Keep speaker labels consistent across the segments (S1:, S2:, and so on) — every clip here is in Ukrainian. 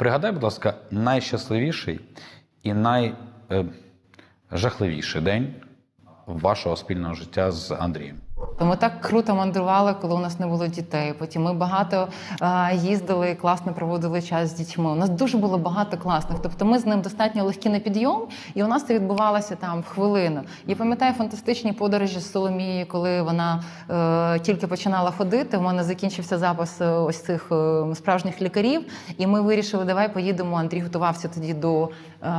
S1: Пригадай, будь ласка, найщасливіший і найжахливіший день вашого спільного життя з Андрієм.
S2: То ми так круто мандрували, коли у нас не було дітей. Потім ми багато е, їздили, класно проводили час з дітьми. У нас дуже було багато класних. Тобто ми з ним достатньо легкі на підйом, і у нас це відбувалося там в хвилину. Я пам'ятаю фантастичні подорожі з Соломією, коли вона е, тільки починала ходити. У мене закінчився запис е, ось цих е, справжніх лікарів, і ми вирішили, давай поїдемо. Андрій готувався тоді до е,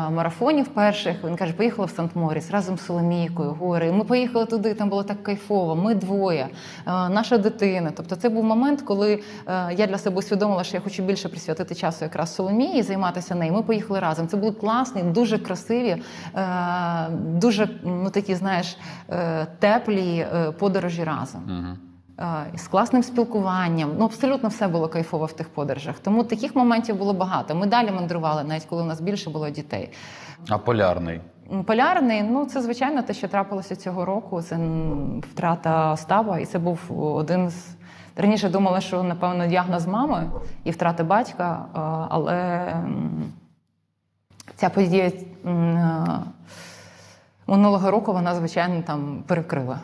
S2: марафонів перших. Він каже, поїхали в Сант-Моріс разом з Соломійкою, гори. Ми поїхали туди, там було так кайфово. Ми двоє, е, наша дитина. Тобто, це був момент, коли е, я для себе усвідомила, що я хочу більше присвятити часу якраз Соломії і займатися нею. Ми поїхали разом. Це були класні, дуже красиві, е, дуже ну такі, знаєш, теплі подорожі разом.
S1: Угу.
S2: З класним спілкуванням. Ну, абсолютно все було кайфово в тих подорожах. Тому таких моментів було багато. Ми далі мандрували, навіть коли у нас більше було дітей.
S1: А полярний.
S2: Полярний, ну це звичайно те, що трапилося цього року. Це втрата Остапа, і це був один з. Раніше думала, що напевно діагноз мами і втрата батька, але ця подія минулого року вона, звичайно, там перекрила.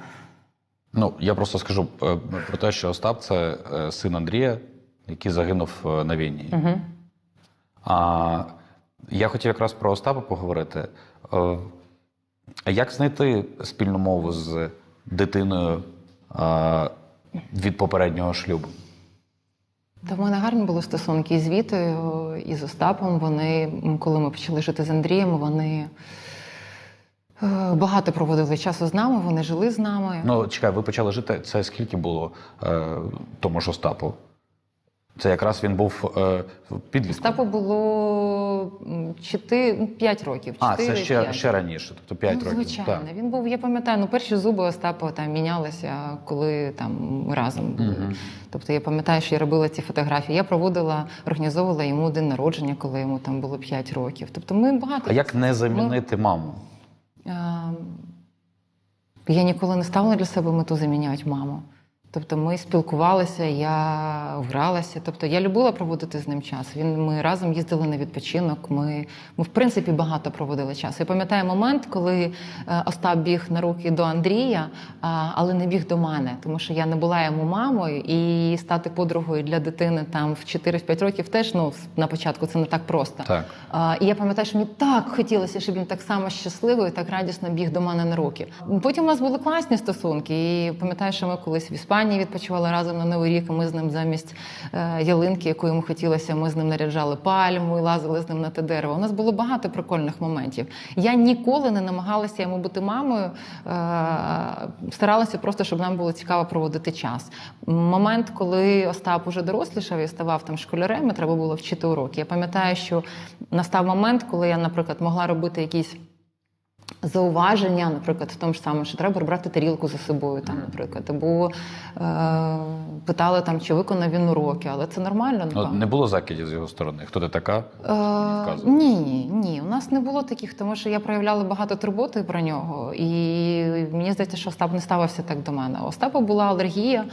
S1: Ну, я просто скажу е, про те, що Остап це е, син Андрія, який загинув е, на війні.
S2: Угу.
S1: А я хотів якраз про Остапа поговорити. Е, А як знайти спільну мову з дитиною е, від попереднього шлюбу?
S2: Та в мене гарні були стосунки і з Вітою, і з Остапом. Вони, коли ми почали жити з Андрієм, вони е, багато проводили часу з нами, вони жили з нами.
S1: Ну, чекай, ви почали жити. Це скільки було е, тому ж Остапу? Це якраз він був е, підлітком.
S2: Остапу було 4, 5 років.
S1: А, це ще,
S2: 5.
S1: ще раніше, тобто 5
S2: ну,
S1: років.
S2: Звичайно,
S1: Так.
S2: він був, я пам'ятаю, ну перші зуби Остапа там мінялися, коли там ми разом були.
S1: Мгм.
S2: Тобто я пам'ятаю, що я робила ці фотографії. Я проводила, організовувала йому день народження, коли йому там було 5 років. Тобто ми багато
S1: А як не замінити маму?
S2: Ем, Я ніколи не ставила для себе мету заміняти маму. Тобто ми спілкувалися, я гралася. Тобто я любила проводити з ним час. Він ми разом їздили на відпочинок. Ми, ми в принципі багато проводили час. Я пам'ятаю момент, коли е, Остап біг на руки до Андрія, але не біг до мене, тому що я не була йому мамою, і стати подругою для дитини там в 4-5 років теж ну на початку це не так просто.
S1: Так.
S2: І я пам'ятаю, що мені так хотілося, щоб він так само щасливий, так радісно біг до мене на руки. Потім у нас були класні стосунки. І пам'ятаю, що ми колись в Іспанії відпочивали разом на Новий рік. Ми з ним замість е, ялинки, яку йому хотілося, ми з ним наряджали пальму і лазили з ним на те дерево. У нас було багато прикольних моментів. Я ніколи не намагалася йому бути мамою. Е, старалася просто, щоб нам було цікаво проводити час. Момент, коли Остап уже дорослішав і ставав там школярем, і треба було вчити уроки. Я пам'ятаю, що настав момент, коли я, наприклад, могла робити якісь. Зауваження, наприклад, в тому ж самому, що треба брати тарілку за собою, там, наприклад, або е, питали там, чи виконав він уроки, але це нормально.
S1: Ну, не було закидів з його сторони. Хто ти така?
S2: Е, ні, ні, у нас не було таких, тому що я проявляла багато турботи про нього, і мені здається, що Остап не ставився так до мене. У Остапа була алергія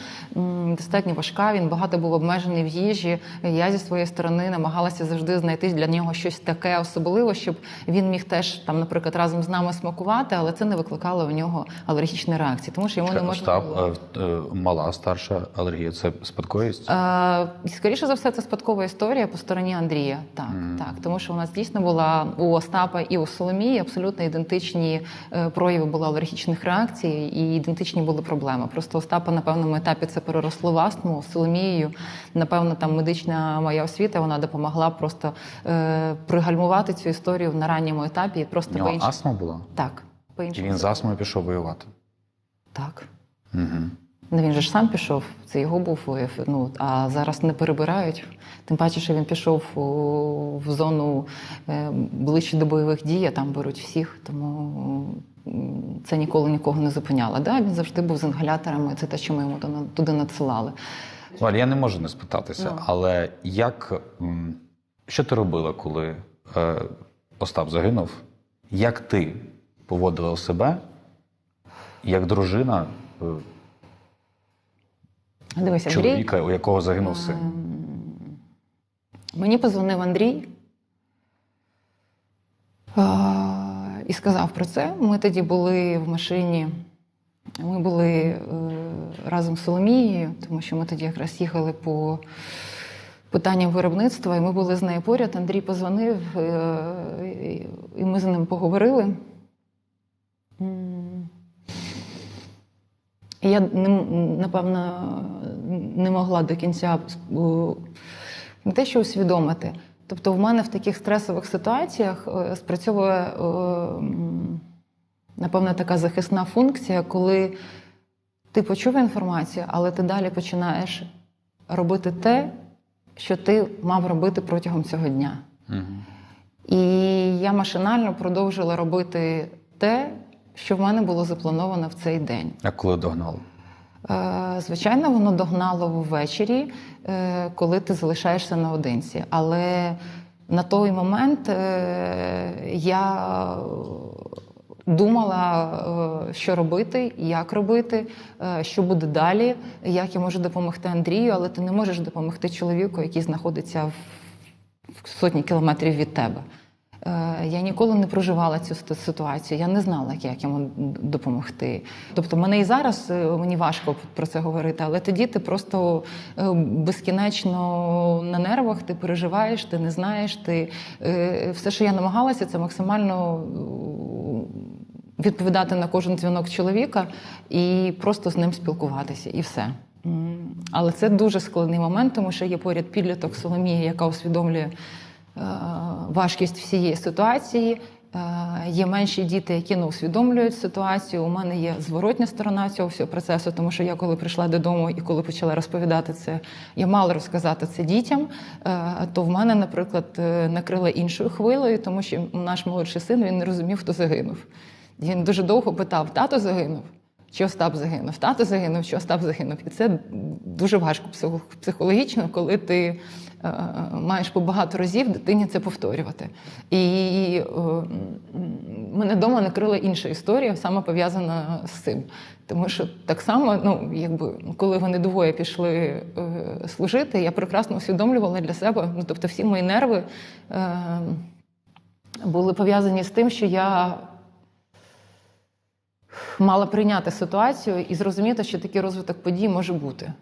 S2: достатньо важка. Він багато був обмежений в їжі. Я зі своєї сторони намагалася завжди знайти для нього щось таке особливе, щоб він міг теж там, наприклад, разом з нами смакувати, але це не викликало у нього алергічної реакції, тому що йому не можна
S1: Штаб,
S2: було.
S1: е, е, мала старша алергія. Це спадковість?
S2: Е, скоріше за все, це спадкова історія по стороні Андрія. Так,
S1: Мгм.
S2: так, тому що у нас дійсно була у Остапа і у Соломії абсолютно ідентичні прояви були алергічних реакцій, і ідентичні були проблеми. Просто Остапа на певному етапі це переросло в астму Соломією. Напевно, там медична моя освіта вона допомогла просто е, пригальмувати цю історію на ранньому етапі. і Просто по-іншому.
S1: астма була?
S2: Так,
S1: І він з астмою пішов воювати.
S2: Так.
S1: Угу.
S2: Ну він же ж сам пішов, це його був вияв. Ну а зараз не перебирають. Тим паче, що він пішов у, в зону е, ближче до бойових дій, а там беруть всіх, тому це ніколи нікого не зупиняло. Да, він завжди був з інгаляторами. Це те, що ми йому туди- надсилали.
S1: Валя, я не можу не спитатися,
S2: Ну.
S1: але як що ти робила, коли е, Остап загинув? Як ти поводила себе як дружина е,
S2: Андрій.
S1: чоловіка, у якого загинув син?
S2: Ем, Мені позвонив Андрій і сказав про це. Ми тоді були в машині. Ми були е, разом з Соломією, тому що ми тоді якраз їхали по питанням виробництва, і ми були з нею поряд. Андрій позвонив, е, і ми з ним поговорили. Я напевно не могла до кінця е, не те, що усвідомити. Тобто, в мене в таких стресових ситуаціях е, спрацьовує, напевно, така захисна функція, коли ти почув інформацію, але ти далі починаєш робити те, що ти мав робити протягом цього дня.
S1: Угу.
S2: І я машинально продовжила робити те, що в мене було заплановано в цей день.
S1: А коли догнали?
S2: Е, Звичайно, воно догнало ввечері, е, коли ти залишаєшся наодинці. Але на той момент е, я думала, е, що робити, як робити, е, що буде далі, як я можу допомогти Андрію, але ти не можеш допомогти чоловіку, який знаходиться в сотні кілометрів від тебе. Е, Я ніколи не проживала цю ситуацію, я не знала, як йому допомогти. Тобто, мене і зараз мені важко про це говорити, але тоді ти просто безкінечно на нервах, ти переживаєш, ти не знаєш. Ти все, що я намагалася, це максимально відповідати на кожен дзвінок чоловіка і просто з ним спілкуватися, і все. Але це дуже складний момент, тому що є поряд підліток Соломія, яка усвідомлює е, важкість всієї ситуації. Е, Є менші діти, які не усвідомлюють ситуацію. У мене є зворотня сторона цього всього процесу, тому що я, коли прийшла додому і коли почала розповідати це, я мала розказати це дітям. е, То в мене, наприклад, накрила іншою хвилею, тому що наш молодший син він не розумів, хто загинув. Він дуже довго питав: тато загинув. Чи Остап загинув? Тато загинув, чи Остап загинув. І це дуже важко психологічно, коли ти е, маєш по багато разів дитині це повторювати. І е, мене вдома накрила інша історія, саме пов'язана з цим. Тому що так само, ну якби коли вони двоє пішли е, служити, я прекрасно усвідомлювала для себе, ну тобто всі мої нерви е, були пов'язані з тим, що я мала прийняти ситуацію і зрозуміти, що такий розвиток подій може бути.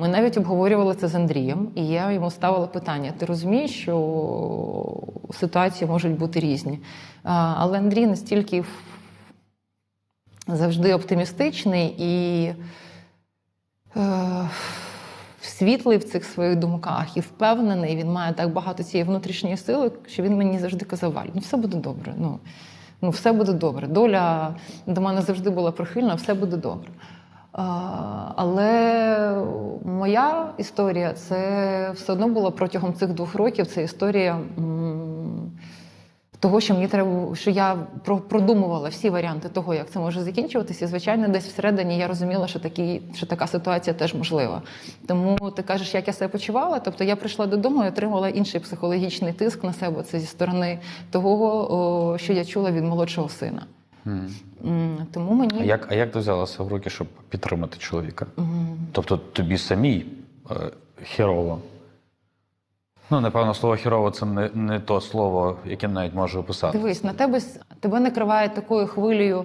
S2: Ми навіть обговорювали це з Андрієм, і я йому ставила питання: ти розумієш, що ситуації можуть бути різні. Але Андрій настільки завжди оптимістичний і е, світлий в цих своїх думках і впевнений, він має так багато цієї внутрішньої сили, що він мені завжди казав: Валь, ну все буде добре. Ну, ну все буде добре. Доля до мене завжди була прихильна, все буде добре. Але моя історія це все одно була протягом цих двох років. Це історія того, що мені треба, що я про- продумувала всі варіанти того, як це може закінчуватися. І, звичайно, десь всередині я розуміла, що такі, що така ситуація теж можлива. Тому ти кажеш, як я себе почувала. Тобто я прийшла додому і отримала інший психологічний тиск на себе. Це зі сторони того, о, що я чула від молодшого сина. М, Тому мені
S1: А як, а як ти взялася в руки, щоб підтримати чоловіка?
S2: Мгм.
S1: Тобто тобі самій е, хірово. Ну, напевно, слово хірово це не, не то слово, яке навіть можу описати.
S2: Дивись, на тебе тебе накриває такою хвилею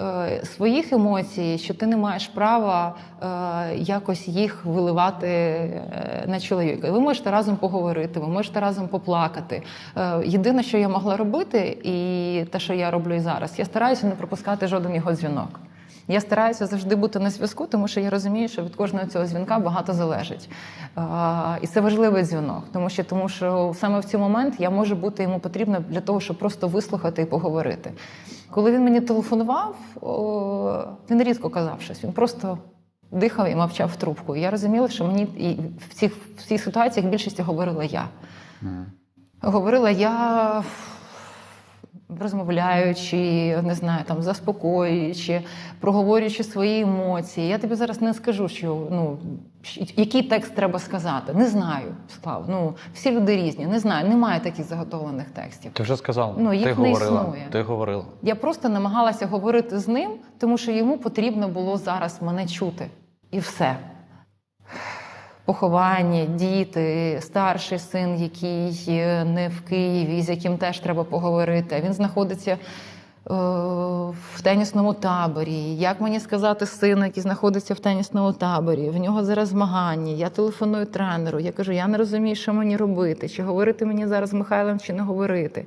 S2: е, своїх емоцій, що ти не маєш права е, якось їх виливати е, на чоловіка. Ви можете разом поговорити, ви можете разом поплакати. Е, єдине, що я могла робити, і те, що я роблю і зараз, я стараюся не пропускати жоден його дзвінок. Я стараюся завжди бути на зв'язку, тому що я розумію, що від кожного цього дзвінка багато залежить. І це важливий дзвінок, тому що, тому що саме в цей момент я можу бути йому потрібна для того, щоб просто вислухати і поговорити. Коли він мені телефонував, він рідко казав щось, він просто дихав і мовчав в трубку. Я розуміла, що мені і в цих, в цих ситуаціях більшості говорила я.
S1: Мгм.
S2: Говорила я розмовляючи, не знаю, там заспокоюючи, проговорюючи свої емоції. Я тобі зараз не скажу, що ну який текст треба сказати. Не знаю, Слав. Ну всі люди різні. Не знаю, немає таких заготовлених текстів.
S1: Ти вже сказала.
S2: Ну, їх
S1: ти
S2: не
S1: говорила.
S2: існує.
S1: Ти говорила.
S2: Я просто намагалася говорити з ним, тому що йому потрібно було зараз мене чути. І все. Поховання, діти, старший син, який е, не в Києві, з яким теж треба поговорити. Він знаходиться е, в тенісному таборі. Як мені сказати сину, який знаходиться в тенісному таборі? В нього зараз змагання. Я телефоную тренеру. Я кажу, я не розумію, що мені робити, чи говорити мені зараз з Михайлом, чи не говорити.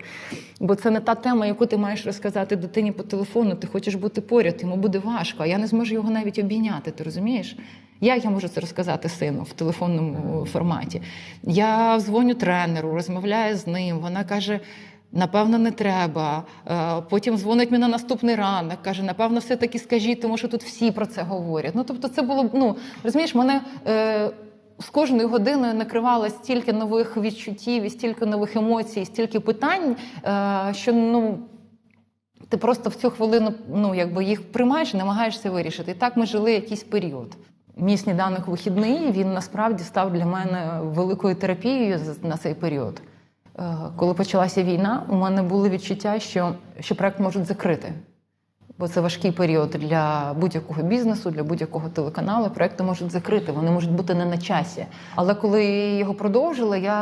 S2: Бо це не та тема, яку ти маєш розказати дитині по телефону. Ти хочеш бути поряд, йому буде важко, а я не зможу його навіть обійняти. Ти розумієш? Як я можу це розказати сину в телефонному форматі? Я дзвоню тренеру, розмовляю з ним. Вона каже. Напевно, не треба. Е, Потім дзвонить мені на наступний ранок, каже, напевно, все-таки скажіть, тому що тут всі про це говорять. Ну, тобто, це було, ну, розумієш, мене е, з кожною годиною накривало стільки нових відчуттів, і стільки нових емоцій, стільки питань, е, що ну. Ти просто в цю хвилину ну, якби їх приймаєш намагаєшся вирішити. І так ми жили якийсь період. Мій сніданок вихідний він насправді став для мене великою терапією на цей період. Е, Коли почалася війна, у мене були відчуття, що, що проект можуть закрити. Бо це важкий період для будь-якого бізнесу, для будь-якого телеканалу. Проекти можуть закрити, вони можуть бути не на часі. Але коли його продовжили, я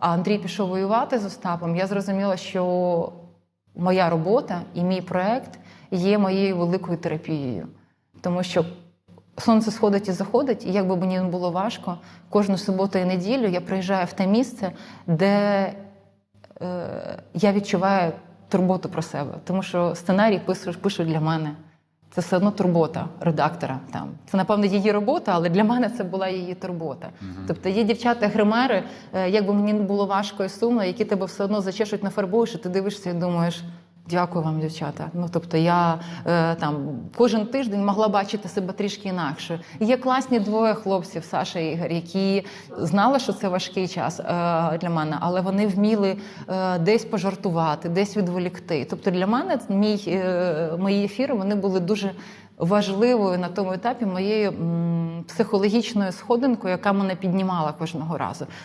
S2: а Андрій пішов воювати з Остапом, я зрозуміла, що моя робота і мій проект є моєю великою терапією. Тому що сонце сходить і заходить, і як би мені не було важко, кожну суботу і неділю я приїжджаю в те місце, де е, я відчуваю турботу про себе. Тому що сценарій пишуть, пишуть для мене. Це все одно турбота редактора. Там це напевно її робота, але для мене це була її турбота. Тобто є дівчата-гримери, е, як би мені не було важко і сумно, які тебе все одно зачешуть нафарбуєш, і ти дивишся і думаєш. Дякую вам, дівчата. Ну тобто, я е, там кожен тиждень могла бачити себе трішки інакше. Є класні двоє хлопців, Саша і Ігор, які знали, що це важкий час е, для мене, але вони вміли е, десь пожартувати, десь відволікти. Тобто для мене мій, е, мої ефіри вони були дуже важливою на тому етапі моєю м, психологічною сходинкою, яка мене піднімала кожного разу.